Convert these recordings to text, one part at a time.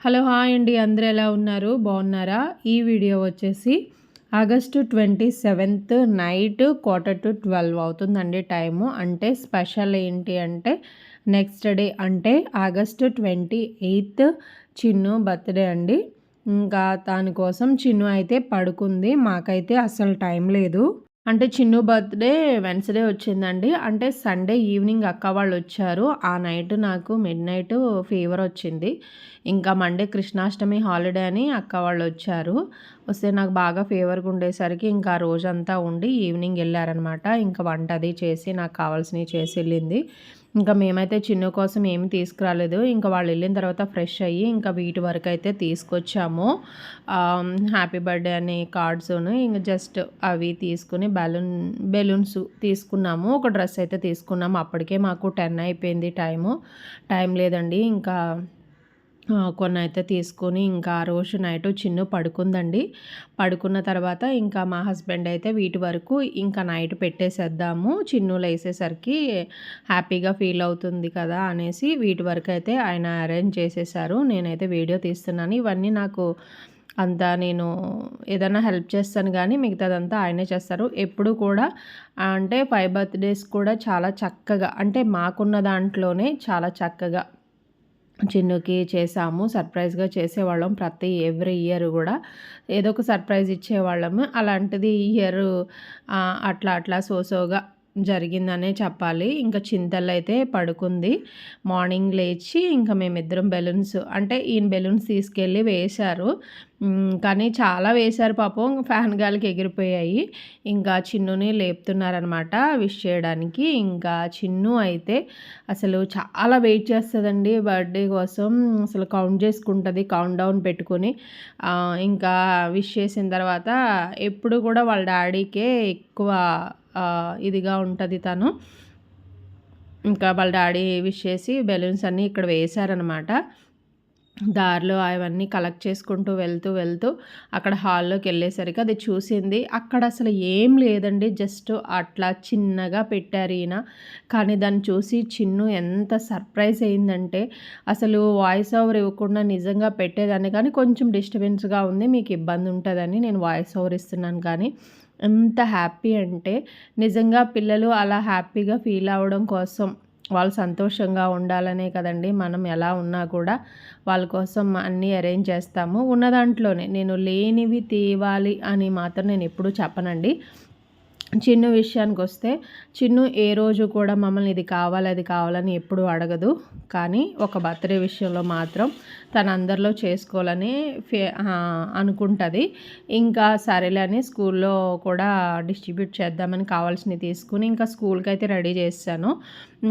Hello hi అండి. అందరూ ఎలా ఉన్నారు? బాగున్నారా? ఈ వీడియో వచ్చేసి August twenty seventh night quarter to twelve అవుతుందండి టైము. అంటే స్పెషల్ ఏంటి అంటే నెక్స్ట్ డే అంటే August twenty eighth Chinnu birthday అండి. ఇంకా దానికోసం చిన్ను అయితే పడుకుంది. మాకైతే అసలు టైం లేదు. అంటే చిన్ను బర్త్‌డే వెన్స్‌డే వచ్చిందండి. అంటే సండే ఈవినింగ్ అక్క వాళ్ళు వచ్చారు. ఆ నైట్ నాకు మిడ్ నైట్ ఫీవర్ వచ్చింది. ఇంకా మండే కృష్ణాష్టమి హాలిడే అని అక్క వాళ్ళు వచ్చారు. వస్తే నాకు బాగా ఫీవర్‌గా ఉండేసరికి ఇంకా రోజంతా ఉండి ఈవినింగ్ వెళ్ళారనమాట. ఇంకా వంట అది చేసి నాకు కావాల్సినవి చేసి వెళ్ళింది. ఇంకా మేమైతే చిన్ను కోసం ఏమి తీసుకురాలేదు. ఇంకా వాళ్ళు వెళ్ళిన తర్వాత ఫ్రెష్ అయ్యి ఇంకా వీటి వరకు అయితే తీసుకొచ్చాము. హ్యాపీ బర్త్డే అని కార్డ్స్ను. ఇంకా జస్ట్ అవి తీసుకుని బెలూన్ బెలూన్స్ తీసుకున్నాము. ఒక డ్రెస్ అయితే తీసుకున్నాము. అప్పటికే మాకు టెన్ అయిపోయింది టైము. టైం లేదండి. ఇంకా కొన్ని అయితే తీసుకొని ఇంకా ఆ రోజు నైట్ చిన్ను పడుకుందండి. పడుకున్న తర్వాత ఇంకా మా హస్బెండ్ అయితే వీటి వరకు ఇంకా నైట్ పెట్టేసేద్దాము. చిన్ను లేసేసరికి హ్యాపీగా ఫీల్ అవుతుంది కదా అనేసి వీటి వరకు అయితే ఆయన అరేంజ్ చేసేసారు. నేనైతే వీడియో తీస్తున్నాను. ఇవన్నీ నాకు అంతా నేను ఏదైనా హెల్ప్ చేస్తాను కానీ మిగతాదంతా ఆయనే చేస్తారు. ఎప్పుడు కూడా అంటే ఫైవ్ బర్త్డేస్ కూడా చాలా చక్కగా అంటే మాకున్న దాంట్లోనే చాలా చక్కగా చిన్నుకి చేసాము సర్ప్రైజ్గా చేసేవాళ్ళం ప్రతి ఎవ్రీ ఇయర్ కూడా. ఏదో ఒక సర్ప్రైజ్ ఇచ్చేవాళ్ళము. అలాంటిది ఇయర్ అట్లా అట్లా సోసోగా జరిగిందనే చెప్పాలి. ఇంకా చింతలు అయితే పడుకుంది. మార్నింగ్ లేచి ఇంకా మేమిద్దరం బెలూన్స్ అంటే ఈయన బెలూన్స్ తీసుకెళ్ళి వేశారు. కానీ చాలా వేశారు పాపం. ఫ్యాన్ గాలికి ఎగిరిపోయాయి. ఇంకా చిన్నుని లేపుతున్నారనమాట విష్ చేయడానికి. ఇంకా చిన్ను అయితే అసలు చాలా వెయిట్ చేస్తుందండి బర్త్డే కోసం. అసలు కౌంట్ చేసుకుంటుంది కౌంట్ డౌన్ పెట్టుకొని. ఇంకా విష్ చేసిన తర్వాత ఎప్పుడు కూడా వాళ్ళ డాడీకే ఎక్కువ ఇదిగా ఉంటుంది తను. ఇంకా వాళ్ళ డాడీ విష్ చేసి బెలూన్స్ అన్నీ ఇక్కడ వేశారనమాట దారిలో అవన్నీ కలెక్ట్ చేసుకుంటూ వెళ్తూ వెళ్తూ అక్కడ హాల్లోకి వెళ్ళేసరికి అది చూసింది. అక్కడ అసలు ఏం లేదండి. జస్ట్ అట్లా చిన్నగా పెట్టారు ఈయన. కానీ దాన్ని చూసి చిన్ను ఎంత సర్ప్రైజ్ అయిందంటే అసలు వాయిస్ ఓవర్ ఇవ్వకుండా నిజంగా పెట్టేదాన్ని. కానీ కొంచెం డిస్టర్బెన్స్గా ఉంది. మీకు ఇబ్బంది ఉంటుందని నేను వాయిస్ ఓవర్ ఇస్తున్నాను కానీ. ఎంత హ్యాపీ అంటే నిజంగా పిల్లలు అలా హ్యాపీగా ఫీల్ అవ్వడం కోసం వాళ్ళు సంతోషంగా ఉండాలనే కదండి. మనం ఎలా ఉన్నా కూడా వాళ్ళ కోసం అన్నీ అరేంజ్ చేస్తాము. ఉన్న దాంట్లోనే నేను లేనివి తేవాలి అని మాత్రం నేను ఎప్పుడూ చెప్పనండి. చిన్ను విషయానికి వస్తే చిన్ను ఏ రోజు కూడా మమ్మల్ని ఇది కావాలి అది కావాలని ఎప్పుడు అడగదు. కానీ ఒక బర్త్డే విషయంలో మాత్రం తన అందరిలో చేసుకోవాలని ఫే అనుకుంటుంది. ఇంకా సరేలే అని స్కూల్లో కూడా డిస్ట్రిబ్యూట్ చేద్దామని కావాల్సినవి తీసుకుని ఇంకా స్కూల్కి అయితే రెడీ చేస్తాను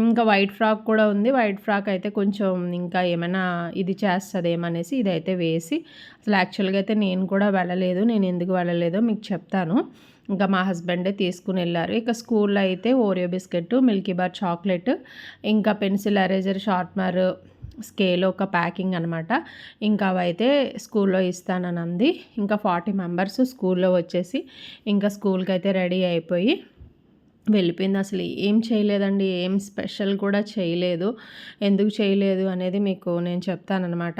ఇంకా వైట్ ఫ్రాక్ కూడా ఉంది. వైట్ ఫ్రాక్ అయితే కొంచెం ఇంకా ఏమైనా ఇది చేస్తుందేమనేసి ఇదైతే వేసి అసలు యాక్చువల్గా అయితే నేను కూడా వెళ్ళలేదు. నేను ఎందుకు వెళ్ళలేదో మీకు చెప్తాను. ఇంకా మా హస్బెండే తీసుకుని వెళ్ళారు ఇక స్కూల్లో అయితే Oreo biscuit Milky Bar chocolate ఇంకా పెన్సిల్ ఎరేజర్ షార్ప్నర్ స్కేల్ ఒక ప్యాకింగ్ అనమాట ఇంకా అవైతే స్కూల్లో ఇస్తానని అంది. ఇంకా ఫార్టీ మెంబర్స్ స్కూల్లో వచ్చేసి ఇంకా స్కూల్కి అయితే రెడీ అయిపోయి వెళ్ళిపోయింది. అసలు ఏం చేయలేదండి. ఏం స్పెషల్ కూడా చేయలేదు. ఎందుకు చేయలేదు అనేది మీకు నేను చెప్తానమాట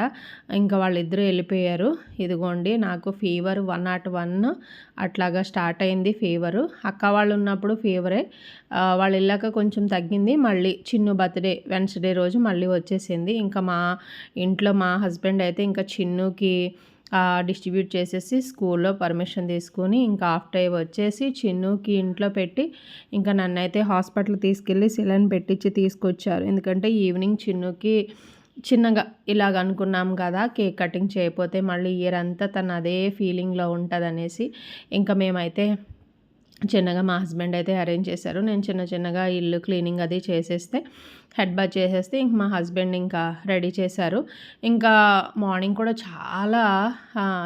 ఇంకా వాళ్ళిద్దరూ వెళ్ళిపోయారు. ఇదిగోండి నాకు ఫీవర్ వన్ నాట్ వన్ అట్లాగా స్టార్ట్ అయింది ఫీవరు అక్క వాళ్ళు ఉన్నప్పుడు ఫీవరే వాళ్ళు వెళ్ళాక కొంచెం తగ్గింది. మళ్ళీ చిన్ను బర్త్డే వెన్స్డే రోజు మళ్ళీ వచ్చేసింది. ఇంకా మా ఇంట్లో మా హస్బెండ్ అయితే ఇంకా చిన్నుకి డిస్ట్రిబ్యూట్ చేసేసి స్కూల్లో పర్మిషన్ తీసుకుని ఇంకా ఆఫ్టర్ వచ్చేసి చిన్నుకి ఇంట్లో పెట్టి ఇంకా నన్ను అయితే హాస్పిటల్ తీసుకెళ్ళి సిలన్ పెట్టించి తీసుకొచ్చారు. ఎందుకంటే ఈవినింగ్ చిన్నుకి చిన్నగా ఇలాగ అనుకున్నాం కదా కేక్ కటింగ్ చేయకపోతే మళ్ళీ ఇయర్ అంతా తను అదే ఫీలింగ్లో ఉంటుంది అనేసి ఇంకా మేమైతే చిన్నగా మా హస్బెండ్ అయితే అరేంజ్ చేశారు. నేను చిన్న చిన్నగా ఇల్లు క్లీనింగ్ అది చేసేస్తే హెడ్ బాత్ చేసేస్తే ఇంక మా హస్బెండ్ ఇంకా రెడీ చేశారు. ఇంకా మార్నింగ్ కూడా చాలా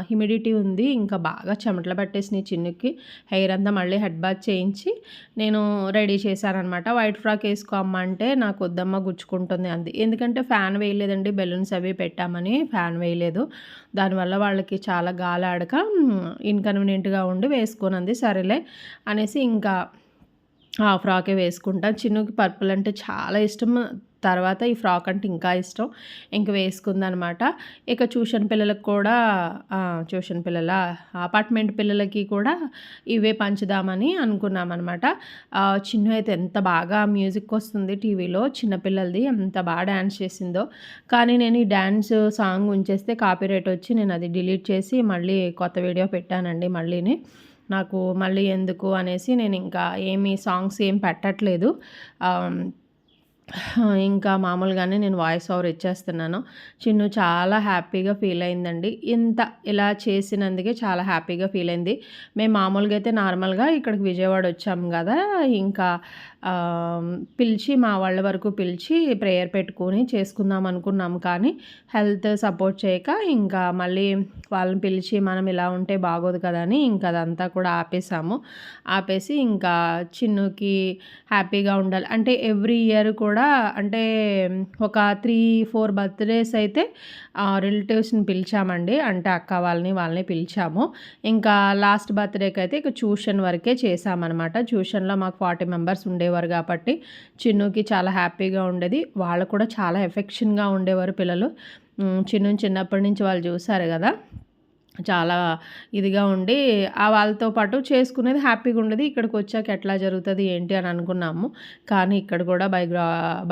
హ్యూమిడిటీ ఉంది. ఇంకా బాగా చెమటలు పట్టేసినాయి చిన్నుకి. హెయిర్ అంతా మళ్ళీ హెడ్ బాత్ చేయించి నేను రెడీ చేశానమాట వైట్ ఫ్రాక్ వేసుకోమంటే నాకు వద్దమ్మ గుచ్చుకుంటుంది అంది. ఎందుకంటే ఫ్యాన్ వేయలేదండి. బెలూన్స్ అవి పెట్టామని ఫ్యాన్ వేయలేదు. దానివల్ల వాళ్ళకి చాలా గాలి ఆడక ఇన్కన్వీనియంట్గా ఉండి వేసుకోనంది. సరేలే అనేసి ఇంకా ఆ ఫ్రాకే వేసుకుంటా. చిన్నుకి పర్పుల్ అంటే చాలా ఇష్టం. తర్వాత ఈ ఫ్రాక్ అంటే ఇంకా ఇష్టం. ఇంక వేసుకుందనమాట. ఇక ట్యూషన్ పిల్లలకు కూడా ట్యూషన్ పిల్లల అపార్ట్మెంట్ పిల్లలకి కూడా ఇవే పంచుదామని అనుకున్నామన్నమాట చిన్న అయితే ఎంత బాగా మ్యూజిక్ వస్తుంది టీవీలో. చిన్నపిల్లలది ఎంత బాగా డ్యాన్స్ చేసిందో. కానీ నేను ఈ డ్యాన్స్ సాంగ్ ఉంచేస్తే కాపీరైట్ వచ్చి నేను అది డిలీట్ చేసి మళ్ళీ కొత్త వీడియో పెట్టానండి మళ్ళీని. నాకు మళ్ళీ ఎందుకు అనేసి నేను ఇంకా ఏమీ సాంగ్స్ ఏం పెట్టట్లేదు. ఇంకా మామూలుగానే నేను వాయిస్ ఓవర్ ఇచ్చేస్తున్నాను. చిన్ను చాలా హ్యాపీగా ఫీల్ అయిందండి. ఇంత ఇలా చేసినందుకే చాలా హ్యాపీగా ఫీల్ అయింది. మేము మామూలుగా అయితే నార్మల్గా ఇక్కడికి విజయవాడ వచ్చాము కదా ఇంకా పిలిచి మా వాళ్ళ వరకు పిలిచి ప్రేయర్ పెట్టుకొని చేసుకుందాం అనుకున్నాం. కానీ హెల్త్ సపోర్ట్ చేయక ఇంకా మళ్ళీ వాళ్ళని పిలిచి మనం ఇలా ఉంటే బాగోదు కదా అని ఇంకా అదంతా కూడా ఆపేసాము. ఆపేసి ఇంకా చిన్నుకి హ్యాపీగా ఉండాలి. అంటే ఎవ్రీ ఇయర్ కూడా కూడా అంటే ఒక త్రీ ఫోర్ బర్త్డేస్ అయితే రిలేటివ్స్ని పిలిచామండి. అంటే అక్క వాళ్ళని వాళ్ళని పిలిచాము. ఇంకా లాస్ట్ బర్త్డేకి అయితే ఇక ట్యూషన్ వరకే చేశామన్నమాట. ట్యూషన్లో మాకు ఫార్టీ మెంబర్స్ ఉండేవారు కాబట్టి చిన్నుకి చాలా హ్యాపీగా ఉండేది. వాళ్ళు కూడా చాలా ఎఫెక్షన్గా ఉండేవారు పిల్లలు. చిన్ను చిన్నప్పటి నుంచి వాళ్ళు చూసారు కదా. చాలా ఇదిగా ఉండి ఆ వాళ్ళతో పాటు చేసుకునేది హ్యాపీగా ఉండేది. ఇక్కడికి వచ్చాక ఎట్లా జరుగుతుంది ఏంటి అని అనుకున్నాము. కానీ ఇక్కడ కూడా బై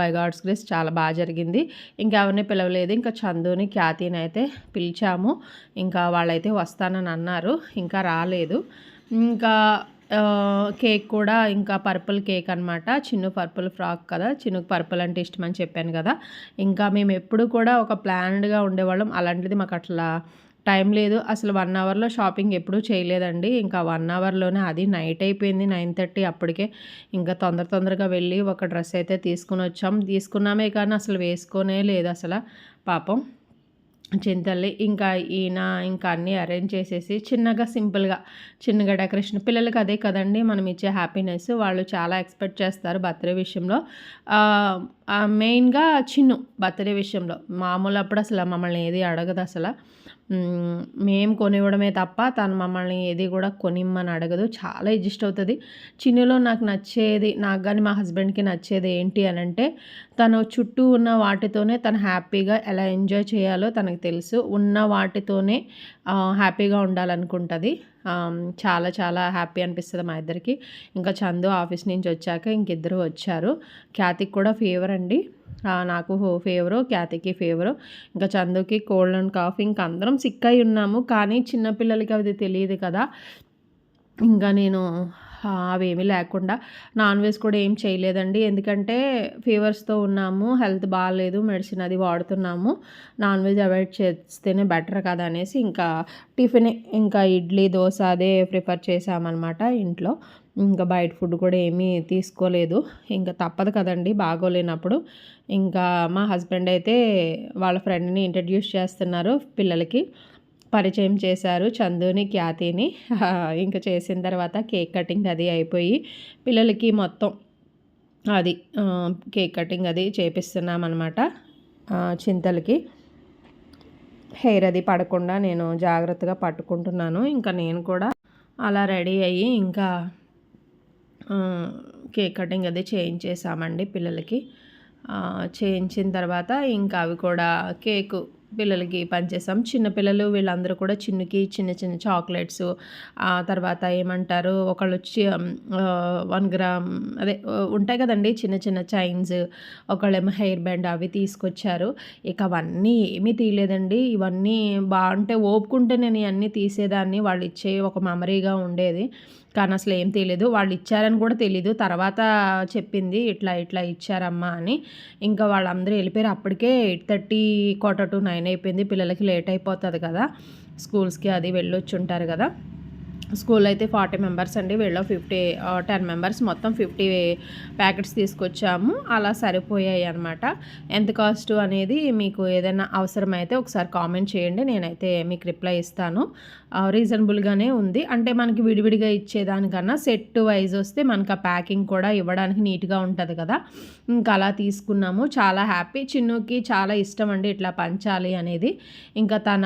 బై గాడ్స్ గ్రేస్ చాలా బాగా జరిగింది. ఇంకా ఎవరిని పిలవలేదు. ఇంకా చందుని ఖ్యాతిని అయితే పిలిచాము. ఇంకా వాళ్ళైతే వస్తానని అన్నారు. ఇంకా రాలేదు. ఇంకా కేక్ కూడా ఇంకా పర్పుల్ కేక్ అనమాట చిన్ను పర్పుల్ ఫ్రాక్ కదా. చిన్నుకు పర్పుల్ అంటే ఇష్టం అని చెప్పాను కదా. ఇంకా మేము ఎప్పుడు కూడా ఒక ప్లాన్డ్గా ఉండేవాళ్ళం. అలాంటిది మాకు అట్లా టైం లేదు. అసలు వన్ అవర్లో షాపింగ్ ఎప్పుడూ చేయలేదండి. ఇంకా వన్ అవర్లోనే అది నైట్ అయిపోయింది. నైన్ థర్టీ అప్పటికే ఇంకా తొందర తొందరగా వెళ్ళి ఒక డ్రెస్ అయితే తీసుకుని వచ్చాం. తీసుకున్నామే కానీ అసలు వేసుకోనే లేదు అసలు. పాపం చింతల్లి ఇంకా ఈయన ఇంకా అన్నీ అరేంజ్ చేసేసి చిన్నగా సింపుల్గా చిన్నగా డెకరేషన్. పిల్లలకి అదే కదండి మనం ఇచ్చే హ్యాపీనెస్. వాళ్ళు చాలా ఎక్స్పెక్ట్ చేస్తారు బర్త్డే విషయంలో. మెయిన్గా చిన్ను బర్త్డే విషయంలో. మామూలు అప్పుడు అసలు మమ్మల్ని ఏది అడగదు అసలు. మేము కొనివ్వడమే తప్ప తను మమ్మల్ని ఏది కూడా కొనిమ్మని అడగదు. చాలా ఇజిస్ట్ అవుతుంది. చిన్నులో నాకు నచ్చేది నాకు కానీ మా హస్బెండ్కి నచ్చేది ఏంటి అని అంటే తను చుట్టూ ఉన్న వాటితోనే తను హ్యాపీగా ఎలా ఎంజాయ్ చేయాలో తనకు తెలుసు. ఉన్న వాటితోనే హ్యాపీగా ఉండాలనుకుంటుంది. చాలా చాలా హ్యాపీ అనిపిస్తుంది మా ఇద్దరికి. ఇంకా చందు ఆఫీస్ నుంచి వచ్చాక ఇంకిద్దరు వచ్చారు. ఖ్యాతికి కూడా ఫీవర్ అండి. నాకు ఫేవరు క్యాతికి ఫేవరు ఇంకా చందుకి కోల్డ్ అండ్ కాఫ్ ఇంకా అందరం సిక్ అయి ఉన్నాము. కానీ చిన్నపిల్లలకి అది తెలియదు కదా. ఇంకా నేను అవేమీ లేకుండా నాన్ వెజ్ కూడా ఏం చేయలేదండి. ఎందుకంటే ఫీవర్స్తో ఉన్నాము. హెల్త్ బాగాలేదు మెడిసిన్ అది వాడుతున్నాము. నాన్ వెజ్ అవాయిడ్ చేస్తేనే బెటర్ కదా అనేసి ఇంకా టిఫిన్ ఇంకా ఇడ్లీ దోశ అదే ప్రిఫర్ చేసామన్నమాట ఇంట్లో. ఇంకా బయట ఫుడ్ కూడా ఏమీ తీసుకోలేదు. ఇంకా తప్పదు కదండి బాగోలేనప్పుడు. ఇంకా మా హస్బెండ్ అయితే వాళ్ళ ఫ్రెండ్ని ఇంట్రడ్యూస్ చేస్తున్నారు పిల్లలకి. పరిచయం చేశారు చందుని ఖ్యాతిని. ఇంకా చేసిన తర్వాత కేక్ కటింగ్ అది అయిపోయి పిల్లలకి మొత్తం అది కేక్ కటింగ్ అది చేపిస్తున్నామన్నమాట చింతలకి. హెయిర్ అది పడకుండా నేను జాగ్రత్తగా పట్టుకుంటున్నాను. ఇంకా నేను కూడా అలా రెడీ అయ్యి ఇంకా కేక్ కటింగ్ అది చేయించేసామండి పిల్లలకి. చేయించిన తర్వాత ఇంకా అవి కూడా కేకు పిల్లలకి పనిచేసాం చిన్నపిల్లలు వీళ్ళందరూ కూడా చిన్నకి చిన్న చిన్న చాక్లెట్స్ ఆ తర్వాత ఏమంటారు ఒకళ్ళు వచ్చి వన్ గ్రామ్ అదే ఉంటాయి కదండి చిన్న చిన్న చైన్స్ ఒకళ్ళేమో హెయిర్ బ్యాండ్ అవి తీసుకొచ్చారు. ఇక అవన్నీ ఏమీ తీయలేదండి. ఇవన్నీ బాగుంటే ఓపుకుంటే నేను ఇవన్నీ తీసేదాన్ని. వాళ్ళు ఇచ్చే ఒక మెమరీగా ఉండేది. కానీ అసలు ఏం తెలియదు వాళ్ళు ఇచ్చారని కూడా తెలీదు. తర్వాత చెప్పింది ఇట్లా ఇట్లా ఇచ్చారమ్మా అని. ఇంకా వాళ్ళందరూ వెళ్ళిపోయారు. అప్పటికే eight thirty quarter to nine అయిపోయింది. పిల్లలకి లేట్ అయిపోతుంది కదా. స్కూల్స్కి అది వెళ్ళొచ్చుంటారు కదా. స్కూల్ అయితే ఫార్టీ మెంబర్స్ అండి వీళ్ళు ఫిఫ్టీ టెన్ మెంబర్స్ మొత్తం ఫిఫ్టీ ప్యాకెట్స్ తీసుకొచ్చాము. అలా సరిపోయాయి అనమాట ఎంత కాస్ట్ అనేది మీకు ఏదైనా అవసరమైతే ఒకసారి కామెంట్ చేయండి నేనైతే మీకు రిప్లై ఇస్తాను. రీజనబుల్గానే ఉంది. అంటే మనకి విడివిడిగా ఇచ్చేదానికన్నా సెట్ వైజ్ వస్తే మనకు ఆ ప్యాకింగ్ కూడా ఇవ్వడానికి నీట్గా ఉంటుంది కదా. ఇంకా అలా తీసుకున్నాము. చాలా హ్యాపీ. చిన్నుకి చాలా ఇష్టం అండి ఇట్లా పంచాలి అనేది. ఇంకా తన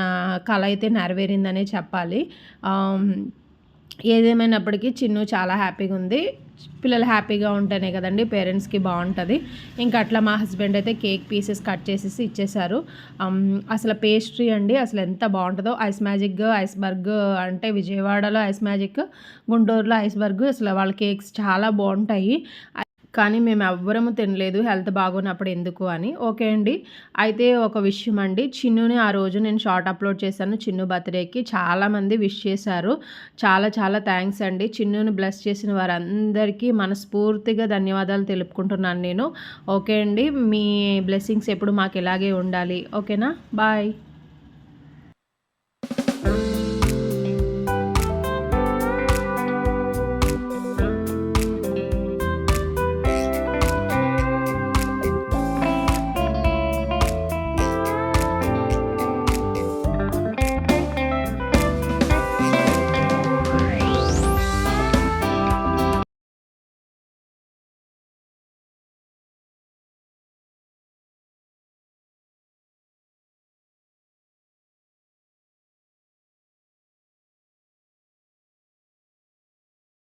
కళ అయితే నెరవేరిందనే చెప్పాలి. ఏదేమైనప్పటికీ చిన్ను చాలా హ్యాపీగా ఉంది. పిల్లలు హ్యాపీగా ఉంటేనే కదండి పేరెంట్స్కి బాగుంటుంది. ఇంకా అట్లా మా హస్బెండ్ అయితే కేక్ పీసెస్ కట్ చేసేసి ఇచ్చేసారు. అసలు పేస్ట్రీ అండి అసలు ఎంత బాగుంటుందో. ఐస్ మ్యాజిక్ ఐస్ బర్గ్ అంటే విజయవాడలో ఐస్ మ్యాజిక్ గుంటూరులో ఐస్ బర్గ్ అసలు వాళ్ళ కేక్స్ చాలా బాగుంటాయి. కానీ మేము ఎవ్వరము తినలేదు హెల్త్ బాగున్నప్పుడు ఎందుకు అని. ఓకే అండి. అయితే ఒక విషయం అండి. చిన్నుని ఆ రోజు నేను షార్ట్ అప్లోడ్ చేశాను చిన్ను బర్త్డేకి. చాలామంది విష్ చేశారు. చాలా చాలా థ్యాంక్స్ అండి. చిన్నుని బ్లెస్ చేసిన వారందరికీ మనస్ఫూర్తిగా ధన్యవాదాలు తెలుపుకుంటున్నాను నేను. ఓకే అండి. మీ బ్లెస్సింగ్స్ ఎప్పుడు మాకు ఇలాగే ఉండాలి. ఓకేనా? బాయ్.